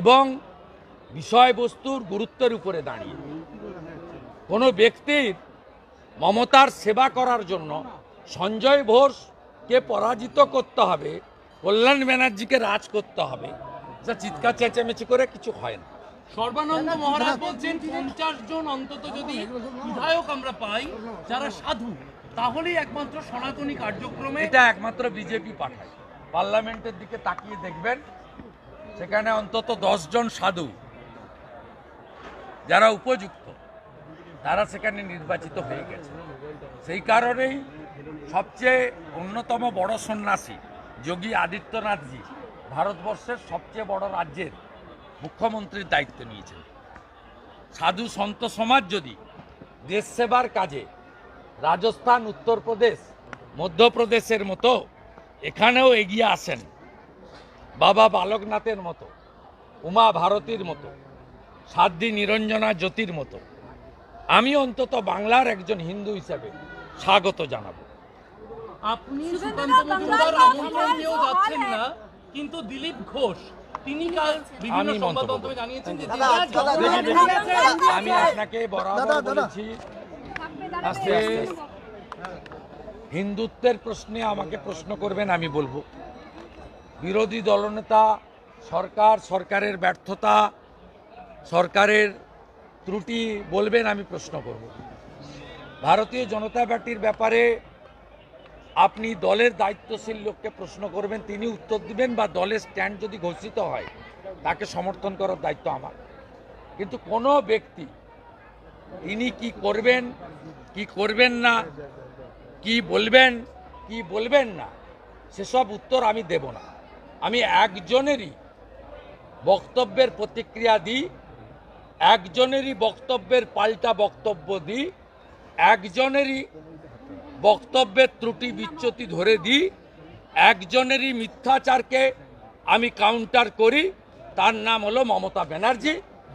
এবং বিষয়বস্তুর গুরুত্বের উপরে দাঁড়িয়ে। কোনো ব্যক্তির মমতার সেবা করার জন্য সঞ্জয় ঘোষকে পরাজিত করতে হবে, কল্যাণ ব্যানার্জিকে রাজ করতে হবে, যা চিৎকার, চেঁচামেচি করে কিছু হয় না। সর্বানন্দ মহারাজ বলছেন, পঞ্চাশ জন অন্তত যদি বিধায়ক আমরা পাই, যারা সাধু, তাহলেই একমাত্র সনাতনী কার্যক্রমে এটা একমাত্র বিজেপি পাঠায়। পার্লামেন্টের দিকে তাকিয়ে দেখবেন সেখানে অন্তত জন সাধু যারা উপযুক্ত, তারা সেখানে নির্বাচিত হয়ে গেছে। সেই কারণেই সবচেয়ে অন্যতম বড় সন্ন্যাসী যোগী আদিত্যনাথজি ভারতবর্ষের সবচেয়ে বড় রাজ্যের মুখ্যমন্ত্রীর দায়িত্ব নিয়েছেন। সাধু সন্ত সমাজ যদি দেশ সেবার কাজে রাজস্থান, উত্তরপ্রদেশ, মধ্যপ্রদেশের মতো এখানেও এগিয়ে আসেন বাবা বালকনাথের মতো উমা ভারতীর মতো সাধ্বী নিরঞ্জনা জ্যোতির মতো। আমি অন্তত বাংলার একজন হিন্দু হিসেবে স্বাগত জানাব। আপনি সুকান্ত মজুমদার আমন্ত্রণ যাচ্ছেন না কিন্তু দিলীপ ঘোষ তিনি কাল বিভিন্ন আমি সংবাদ মাধ্যমে জানিয়েছেন যে দাদা, তিনি দাদা, জগন্নাথ আমি আপনাকে বরাবর। বলেছি হিন্দুত্বের প্রশ্নে আমাকে প্রশ্ন করবেন আমি বলব। বিরোধী দলনেতা, সরকার, সরকারের ব্যর্থতা, সরকারের ত্রুটি বলবেন আমি প্রশ্ন করব। ভারতীয় জনতা পার্টির ব্যাপারে আপনি দলের দায়িত্বশীল লোককে প্রশ্ন করবেন, তিনি উত্তর দিবেন বা দলের স্ট্যান্ড যদি ঘোষিত হয়, তাকে সমর্থন করার দায়িত্ব আমার। কিন্তু কোনো ব্যক্তি তিনি কি করবেন কি করবেন না, কি বলবেন কি বলবেন না, সেসব উত্তর আমি দেব না। আমি একজনেরই বক্তব্যের প্রতিক্রিয়া দিই, একজনেরই বক্তব্যের পাল্টা বক্তব্য দিই, একজনেরই বক্তব্যের ত্রুটি বিচ্যুতি ধরে দিই, একজনেরই মিথ্যাচারকে আমি কাউন্টার করি। তার নাম হলো মমতা ব্যানার্জি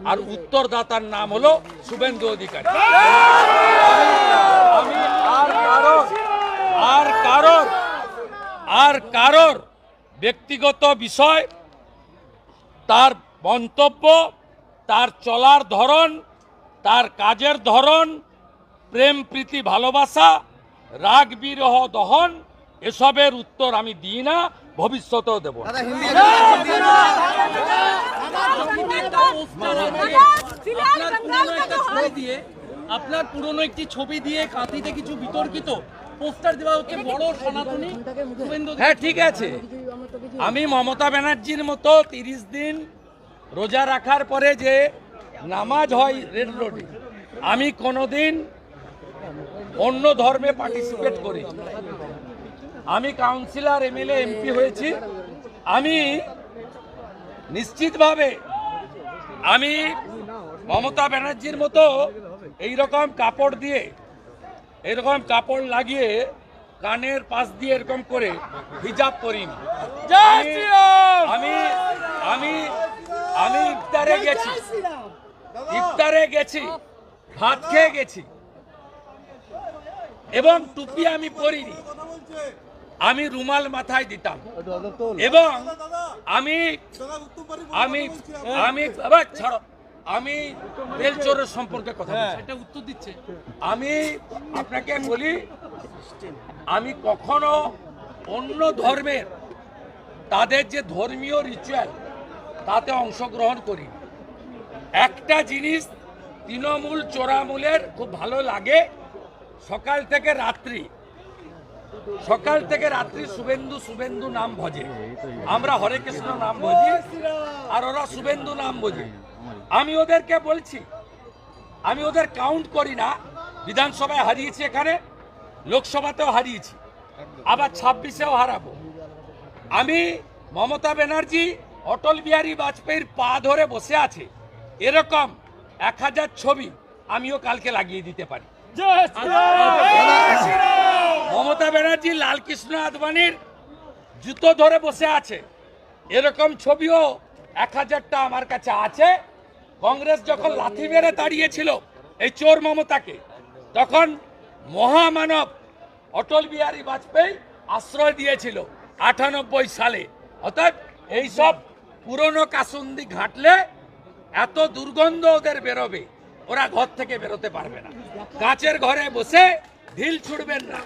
আর উত্তরদাতার নাম হলো শুভেন্দু অধিকারী। আমি আর কারোর আর কারোর আর কারোর ব্যক্তিগত বিষয় তার মন্তব্য তার চলার ধরন তার কাজের ধরন প্রেম প্রীতি ভালোবাসা রাগ বিরহ দহন এসবের উত্তর আমি দিই না ভবিষ্যতেও দেব আপনার পুরনো একটি ছবি দিয়ে কাঁথিতে কিছু বিতর্কিত পোস্টার দেওয়া হচ্ছে বড় সনাতনী হ্যাঁ ঠিক আছে আমি মমতা ব্যানার্জির মতো তিরিশ দিন রোজা রাখার পরে যে নামাজ হয় রেড রোডে, আমি কোনোদিন অন্য ধর্মে পার্টিসিপেট করি আমি কাউন্সিলর এমএলএ এমপি হয়েছি। আমি নিশ্চিতভাবে আমি মমতা ব্যানার্জির মতো এই রকম কাপড় দিয়ে এরকম কাপড় লাগিয়ে কানের পাশ দিয়ে এরকম করে হিজাব করিনি আমি- আমি আমি আমি ইফতারে গেছি। ইফতারে গেছি। ভাত খেয়ে গেছি। এবং টুপি আমি পরিনি। আমি রুমাল মাথায় দিতাম। এবং আমি আমি আমি আবার ছাড়ো। আমি বেলচোরের সম্পর্কে কথা বলছি। এটা উত্তর দিচ্ছে। আমি আপনাকে বলি আমি কখনো অন্য ধর্মের তাদের যে ধর্মীয় রিচুয়াল তাতে অংশগ্রহণ করি একটা জিনিস তৃণমূল চোরামূলের খুব ভালো লাগে সকাল থেকে রাত্রি সকাল থেকে রাত্রি শুভেন্দু শুভেন্দু নাম ভজে। আমরা হরে কৃষ্ণ নাম ভজি আর ওরা শুভেন্দু নাম ভজি। আমি ওদেরকে বলছি আমি ওদের কাউন্ট করি না বিধানসভায় হারিয়েছি এখানে লোকসভাতেও হারিয়েছি আবার ছাব্বিশেও হারাবো। আমি মমতা ব্যানার্জি অটল বিহারী বাজপেয়ীর পা ধরে বসে আছে এরকম এক হাজার ছবি আমিও কালকে লাগিয়ে দিতে পারি। মমতা ব্যানার্জি লালকৃষ্ণ আদবানির জুতো ধরে বসে আছে এরকম ছবিও এক হাজারটা আমার কাছে আছে। কংগ্রেস যখন লাথি মেরে দাঁড়িয়েছিল এই চোর মমতাকে, তখন মহামানব অটল বিহারী বাজপেয়ী আশ্রয় দিয়েছিল আটানব্বই সালে। অর্থাৎ এইসব পুরনো কাসুন্দি ঘাটলে এত দুর্গন্ধ ওদের বেরোবে, ওরা ঘর থেকে বেরোতে পারবে না। কাচের ঘরে বসে ঢিল ছুড়বেন না।